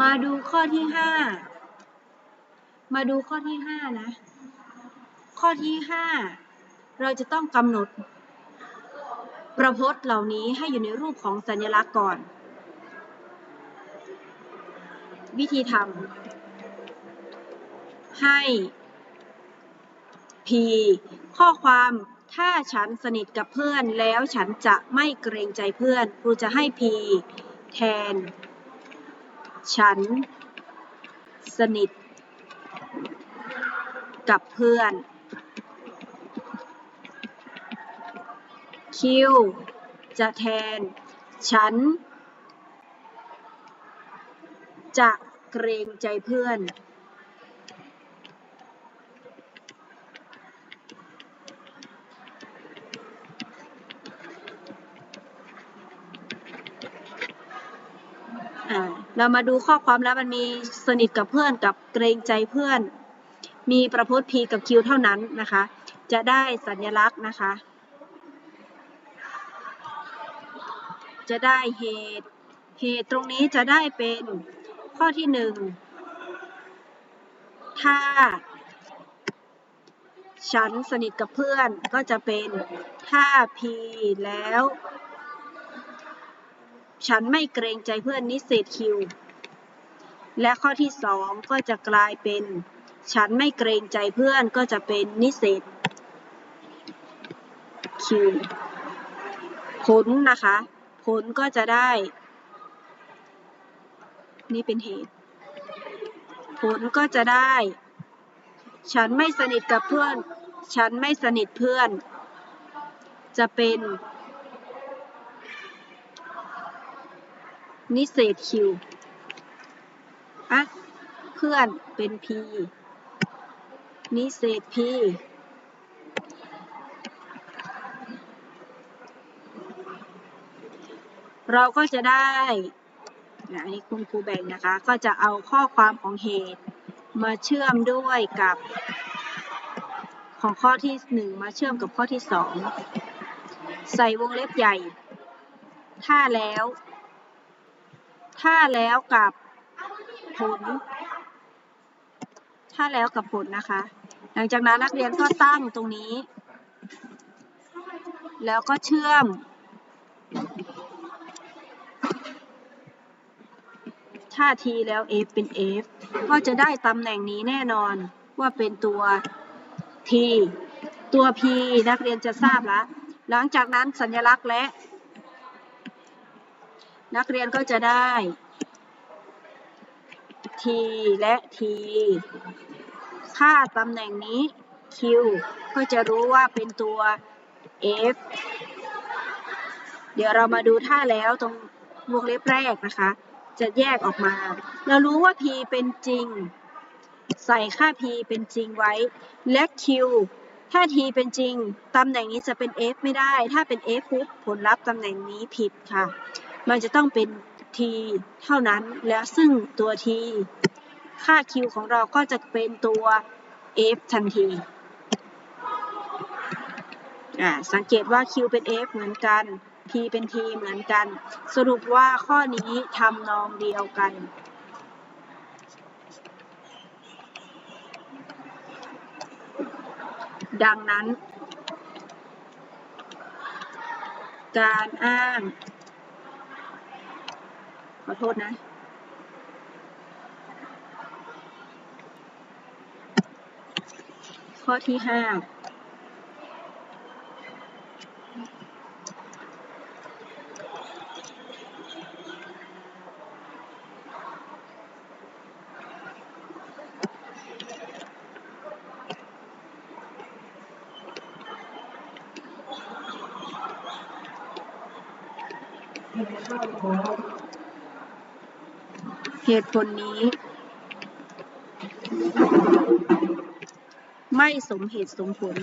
มาดูข้อที่ห้า มาดูข้อที่ห้านะ ข้อที่ห้าเราจะต้องกำหนด ประพจน์เหล่านี้ให้อยู่ในรูปของสัญลักษณ์ก่อน วิธีทำให้ P ข้อความถ้าฉันสนิทกับเพื่อนแล้วฉันจะไม่เกรงใจเพื่อนครูจะให้ P แทน ฉัน สนิท กับเพื่อน Q จะแทน ฉัน จะเกรงใจเพื่อน อ่า เรามาดูข้อความแล้วมันมีสนิทกับเพื่อนกับเกรงใจเพื่อน มีประพจน์ P กับ Q เท่านั้นนะคะ จะได้สัญลักษณ์นะคะ จะได้เหตุเหตุตรงนี้จะได้เป็นข้อที่หนึ่งถ้า ฉันสนิทกับเพื่อนก็จะเป็นถ้า P แล้ว ฉันไม่เกรงใจเพื่อนนิเศษ Q และข้อที่สองก็จะกลายเป็น ฉันไม่เกรงใจเพื่อนก็จะเป็นนิเศษ Q ผลนะคะ ผลก็จะได้ นี่เป็นเหตุ ผลก็จะได้ ฉันไม่สนิทกับเพื่อน ฉันไม่สนิทเพื่อน จะเป็น นิเศษ Q อะเพื่อนเป็น P นิเศษ P เราก็จะได้อันนี้คุณครูแบ่งนะคะ ก็จะเอาข้อความของเหตุมาเชื่อมด้วยกับของข้อที่หนึ่งมาเชื่อมกับข้อที่สองใส่วงเล็บใหญ่ ถ้าแล้ว ถ้าแล้วกับผล ถ้าแล้วกับผลนะคะ หลังจากนั้นนักเรียนก็ตั้งตรงนี้ แล้วก็เชื่อม ถ้า t แล้ว f เป็น f ก็จะได้ตำแหน่งนี้แน่นอนว่าเป็นตัว t ตัว p นักเรียนจะทราบแล้ว หลังจากนั้นสัญลักษณ์และ นักเรียนก็จะได้ t และ t ค่าตำแหน่งนี้ q ก็จะรู้ว่าเป็นตัว f เดี๋ยวเรามาดูท่าแล้วตรงวงเล็บแรกนะคะ จะแยกออกมา เรารู้ว่า p เป็นจริง ใส่ค่า p เป็นจริงไว้ และ q ถ้า t เป็นจริง ตำแหน่งนี้จะเป็น f ไม่ได้ ถ้าเป็น f ปุ๊บผลลัพธ์ตำแหน่งนี้ผิดค่ะ มันจะต้องเป็น t เท่านั้น และซึ่งตัว t ค่า q ของเราก็จะเป็นตัว f ทันทีอ่าสังเกตว่า q เป็น f เหมือนกัน p เป็น t เหมือนกัน สรุปว่าข้อนี้ทำนองเดียวกันดังนั้น การอ้าง ขอโทษนะ ข้อที่ห้า เหตุผลนี้ ไม่สมเหตุสมผล